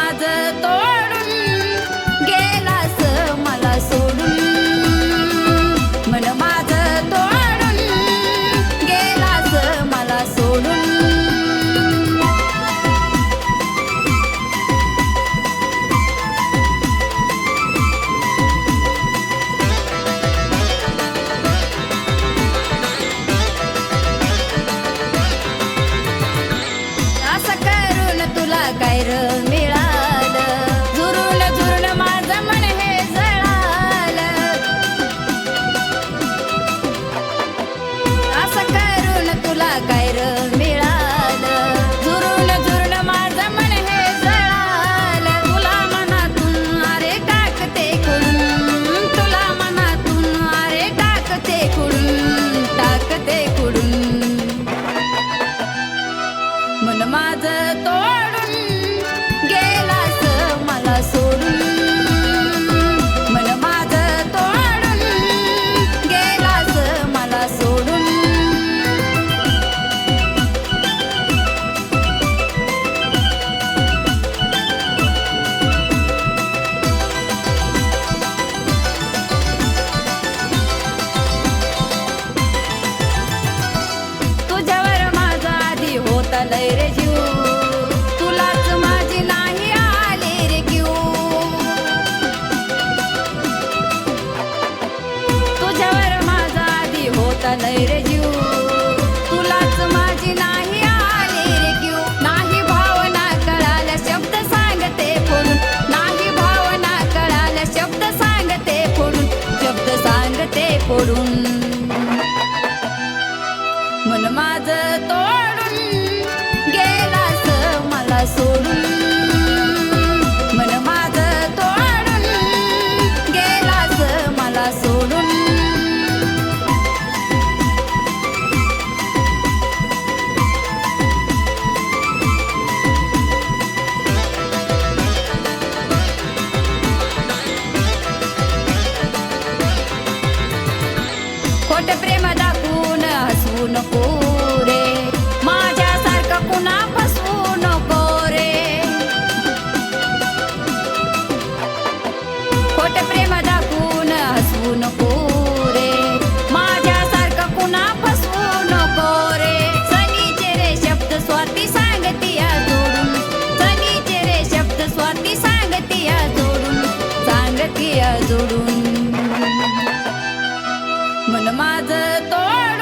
माझ तोडून गेलास मला सोडून मन माझ तोडून गेलास मला सोडून काय र देखते that lady Corte prima da माझ तोड